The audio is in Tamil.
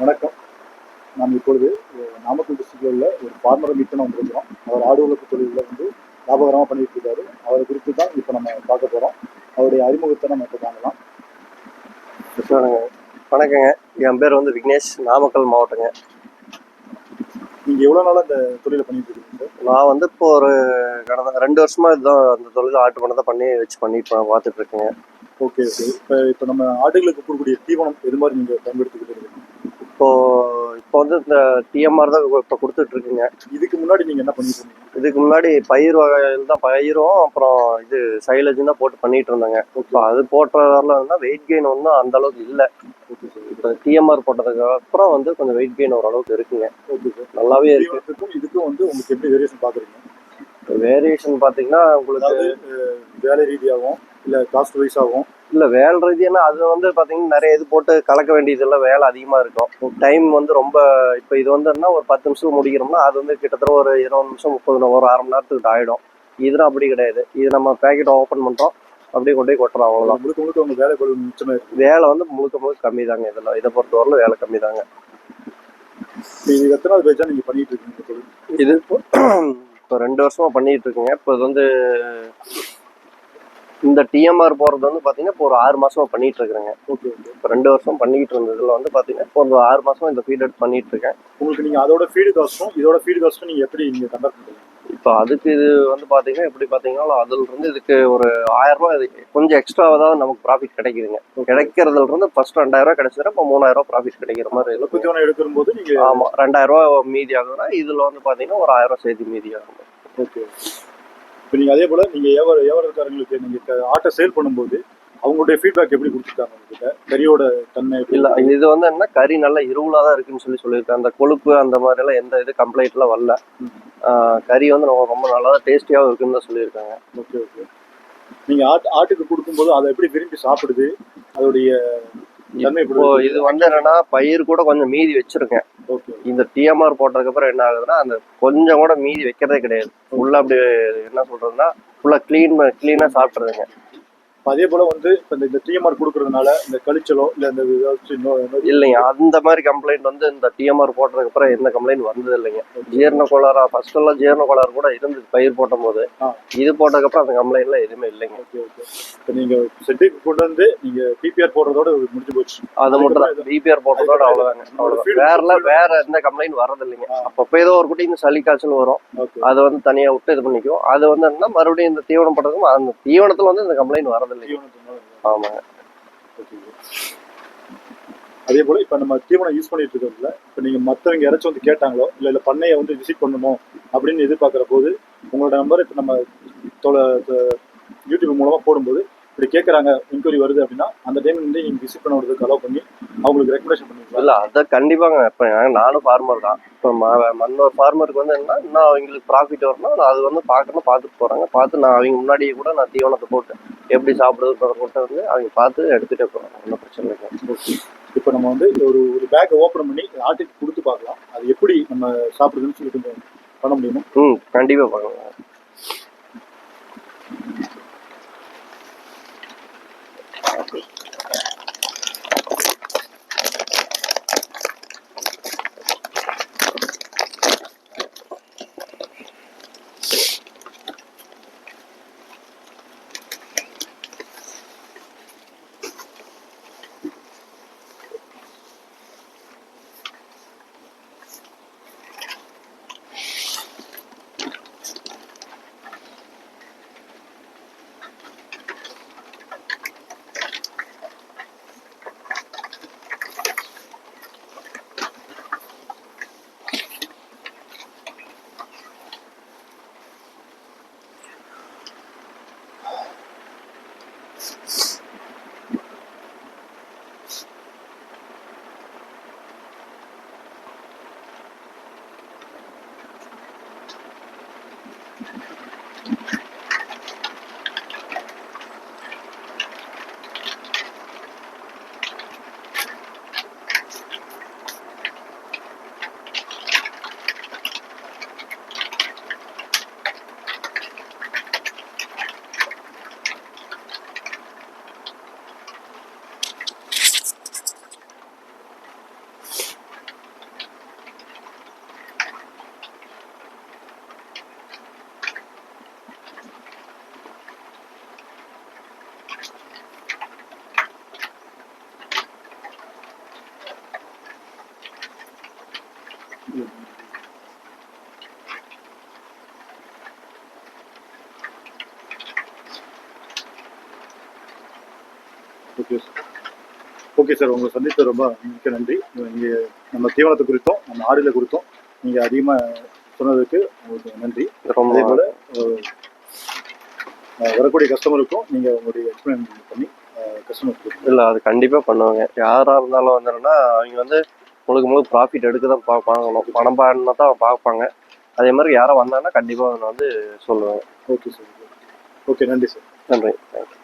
வணக்கம். நாம் இப்பொழுது நாமக்கல் டிஸ்ட்ரிக்ட்ல உள்ள ஒரு ஃபார்மரை மீட் பண்ண வந்திருக்கிறோம். அவர் ஆடு வளர்ப்பு தொழிலில் வந்து லாபகரமாக பண்ணிட்டு இருக்காரு. அவரை குறித்து தான் இப்போ நம்ம பார்க்க போகிறோம் அவருடைய அறிமுகத்தை நம்ம இப்போ காணலாம் வணக்கங்க வணக்கங்க. என் பேர் வந்து விக்னேஷ். நாமக்கல் மாவட்டங்க. நீங்கள் எவ்வளோ நாளாக இந்த தொழிலை பண்ணிட்டு இருக்கீங்க நான் வந்து இப்போ ஒரு கடந்த ரெண்டு வருஷமா இதுதான் அந்த தொழில் ஆட்டு பண்ணை தான் பண்ணி வச்சு பண்ணிட்டு பார்த்துட்டு இருக்கேங்க. Okay okay. இப்போ இப்போ நம்ம ஆடுகளுக்கு கொடுக்கக்கூடிய தீவனம் எது மாதிரி நீங்கள் பயன்படுத்திக்கிட்டு இருக்கீங்க? இப்போ இப்போ வந்து இந்த டிஎம்ஆர் தான் இப்போ கொடுத்துட்டு இருக்குங்க இதுக்கு முன்னாடி நீங்கள் என்ன பண்ணிட்டு இருந்தீங்க? இதுக்கு முன்னாடி பயிர் வகையில் தான் பயிரும் அப்புறம் இது சைலஜும் தான் போட்டு பண்ணிட்டு இருந்தாங்க. இப்போ அது போட்ட வரல இருந்தால் வெயிட் கெயின் ஒன்றும் அந்த அளவுக்கு இல்லை. இப்போ டிஎம்ஆர் போட்டதுக்கு அப்புறம் வந்து கொஞ்சம் வெயிட் கெயின் ஓரளவுக்கு இருக்குங்க. நல்லாவே இருக்கு. இதுக்கும் வந்து உங்களுக்கு எப்படி வேரியேஷன் பார்க்குறீங்க? வேரியேஷன் பார்த்தீங்கன்னா உங்களுக்கு வேலை ரீதியாகவும் இல்லை காஸ்ட் வைஸாகவும் இல்ல வேலை ரீதியான அது வந்து பாத்தீங்கன்னா நிறைய இது போட்டு கலக்க வேண்டியதெல்லாம் வேலை அதிகமா இருக்கும். டைம் வந்து ரொம்ப இப்போ இது வந்து என்ன ஒரு பத்து நிமிஷம் முடிக்கிறோம்னா அது வந்து கிட்டத்தட்ட ஒரு இருபது நிமிஷம் முப்பது நிமிஷம் ஒரு அரை மணி நேரத்துக்கு ஆயிடும். இதுனா அப்படி கிடையாது. இது நம்ம பேக்கெட் ஓப்பன் பண்றோம் அப்படியே கொண்டு போய் கொட்டுறோம் அவ்வளவுதான். முழுக்க முழுக்க உங்கள் வேலை மிச்சமாக இருக்கு. வேலை வந்து முழுக்க முழுக்க கம்மி தாங்க இதெல்லாம். இதை பொறுத்தவரையிலும் வேலை கம்மி தாங்க இது எத்தனாவது பேஜா நீங்கள் பண்ணிட்டு இருக்கீங்க இது இப்போ இப்போ ரெண்டு வருஷமா பண்ணிட்டு இருக்குங்க. இப்போ இது வந்து இந்த டிஎம்ஆர் போறது வந்து பாத்தீங்கன்னா இப்போ ஒரு ஆறு மாசமா பண்ணிட்டு இருக்கிறேங்க. ஓகே இப்போ ரெண்டு வருஷம் பண்ணிட்டு இருந்ததுல வந்து பாத்தீங்கன்னா இப்போ ஒரு ஆறு மாசமா இந்த ஃபீட் எடுத்து பண்ணிட்டு இருக்கேன். உங்களுக்கு நீங்க அதோட ஃபீடு காஸ்ட்டும் இதோட ஃபீடு காஸ்ட்டும் நீங்க எப்படி நீங்க கம்பேர் பண்றீங்க? இப்போ அதுக்கு இது வந்து பாத்தீங்கன்னா எப்படி பாத்தீங்கன்னா அதுல இருந்து இதுக்கு ஒரு ஆயிரம் ரூபாய் இது கொஞ்சம் எக்ஸ்ட்ராவாக தான் நமக்கு ப்ராஃபிட் கிடைக்குதுங்க. கிடைக்கிறதுல இருந்து ஃபர்ஸ்ட் ரெண்டாயிரம் ரூபாய் கிடைச்சதுன்னா இப்போ மூணாயிரம் ரூபாய் ப்ராஃபிட் கிடைக்கிற மாதிரி இருக்கும் உற்பத்தி எடுக்கிற போது நீங்க ஆமா ரெண்டாயிரம் ரூபாய் மீதி ஆகுதுன்னா இதுல வந்து பாத்தீங்கன்னா ஒரு ஆயிரம் ரூபாய் சேர்த்து மீதி ஆகும் ஓகே இப்போ நீங்க அதே போல நீங்க வியாபார வியாபாரக்காரங்களுக்கு நீங்க க- ஆட்டை சேல் பண்ணும்போது அவங்களுடைய ஃபீட்பேக் எப்படி கொடுத்துருக்காங்க உங்ககிட்ட? கறியோட தன்மை இல்ல இது வந்து என்ன கறி நல்லா இருவலா தான் இருக்குன்னு சொல்லி சொல்லியிருக்கேன் அந்த கொழுப்பு அந்த மாதிரி எல்லாம் எந்த இது கம்ப்ளைண்ட் எல்லாம் வரல. கறி வந்து ரொம்ப ரொம்ப நல்லா தான் டேஸ்டியாகவும் இருக்குன்னு தான் சொல்லியிருக்காங்க. ஓகே ஓகே நீங்க ஆட்டு ஆட்டுக்கு கொடுக்கும்போது அதை எப்படி விரும்பி சாப்பிடுது? அதோடைய இப்போ? இது வந்து என்னன்னா பயிர் கூட கொஞ்சம் மீதி வச்சிருக்கேன். இந்த டிஎம்ஆர் போட்டதுக்கு அப்புறம் என்ன ஆகுதுன்னா அந்த கொஞ்சம் கூட மீதி வைக்கிறதே கிடையாது. ஃபுல்லா அப்படி என்ன சொல்றதுன்னா ஃபுல்லா க்ளீன் கிளீனா சாப்பிட்றதுங்க அதே போல வந்து இப்ப இந்த- டிஎம்ஆர் கொடுக்கறதுனால இந்த கழிச்சலோ இல்ல இந்த இல்லைங்க அந்த மாதிரி கம்ப்ளைண்ட் வந்து இந்த டிஎம்ஆர் போட்டதுக்கு அப்புறம் எந்த கம்ப்ளைண்ட் வந்தது இல்லைங்க. ஜீரண கோளாறா ஃபர்ஸ்ட் எல்லாம் ஜீரண கோளாறு கூட இருந்தது பயிர் போட்டும் போது. இது போட்டதுக்கு அப்புறம் அந்த கம்ப்ளைண்ட்லாம் எதுவுமே இல்லைங்க. இப்போ நீங்க செட்டுக்கு கொண்டு வந்து நீங்க பிபிஆர் போடுறதோட முடிஞ்சு போச்சு. அது மட்டும் தான் பிபிஆர் போட்டதோட அவ்வளவுதாங்க அவ்வளவுதான். வேறல வேற எந்த கம்ப்ளைண்ட் வர்றது இல்லைங்க ஆ. அப்பப்போ ஏதோ ஒரு குட்டி இந்த சளி காய்ச்சல் வரும். அதை வந்து தனியா விட்டு இது பண்ணிக்கும் அது வந்து என்ன மறுபடியும் இந்த தீவனம் போட்டதுக்கும் அந்த தீவனத்துல வந்து இந்த கம்ப்ளைண்ட் வரது தீவனத்தினால ஆமாங்க அதே போல இப்ப நம்ம தீவனம் யூஸ் பண்ணிட்டு இருக்கோம்ல இப்ப நீங்க மத்தவங்க யாராச்சும் வந்து கேட்டாங்களோ இல்ல இல்ல பண்ணையை வந்து விசிட் பண்ணணும் அப்படின்னு எதிர்பார்க்கிற போது உங்களோட நம்பர் இப்ப நம்ம யூடியூப் மூலமா போடும்போது இப்படி கேட்கறாங்க என்கொயரி வருது அப்படின்னா அந்த டைம் வந்து நீங்க விசிட் பண்ண விடுறதுக்கு அலோவ் பண்ணி அவங்களுக்கு ரெக்கமெண்டேஷன் பண்ணுவீங்களா? இல்ல அத கண்டிப்பாங்க. இப்ப நான் நானும் ஃபார்மர் தான். இப்போ மன்னொரு ஃபார்மருக்கு வந்து என்ன இன்னும் அவங்களுக்கு ப்ராஃபிட் வரணும் அது வந்து பார்க்கணும் பார்த்துட்டு போறாங்க. பார்த்து நான் அவங்க முன்னாடியே கூட நான் தீவனத்தை போட்டு எப்படி சாப்பிடுறது வந்து அவங்க பார்த்து எடுத்துட்டே போறாங்க ஒன்றும் பிரச்சனை இல்லை. இப்போ நம்ம வந்து ஒரு ஒரு பேக்கை ஓப்பன் பண்ணி ஆட்டுக்கு கொடுத்து பார்க்கலாம். அது எப்படி நம்ம சாப்பிடுதுன்னு சொல்லி கொஞ்சம் பண்ண முடியுமா? ம் கண்டிப்பா பார்க்கலாம் ஓகே சார் ஓகே சார் உங்களை சந்தித்து ரொம்ப மிக்க நன்றி. இங்கே நம்ம தீவனத்தை குறித்தும் நம்ம ஆடில குறித்தும். நீங்கள் அதிகமாக சொன்னதுக்கு உங்களுக்கு நன்றி. ரொம்ப அதே போல் வரக்கூடிய கஸ்டமருக்கும் நீங்கள் உங்களுடைய எக்ஸ்பிளைன் பண்ணி கஸ்டமருக்கு இல்லை அது கண்டிப்பாக பண்ணுவாங்க. யாராக இருந்தாலும் வந்துடும்னா அவங்க வந்து முழுக்க முழுக்க ப்ராஃபிட் எடுக்க தான் பா பார்க்கணும் பணம் பாடினா தான் பார்ப்பாங்க. அதே மாதிரி யாரும் வந்தாங்கன்னா கண்டிப்பாக நான் வந்து சொல்லுவேன். ஓகே சார் ஓகே நன்றி சார் நன்றி. Thank you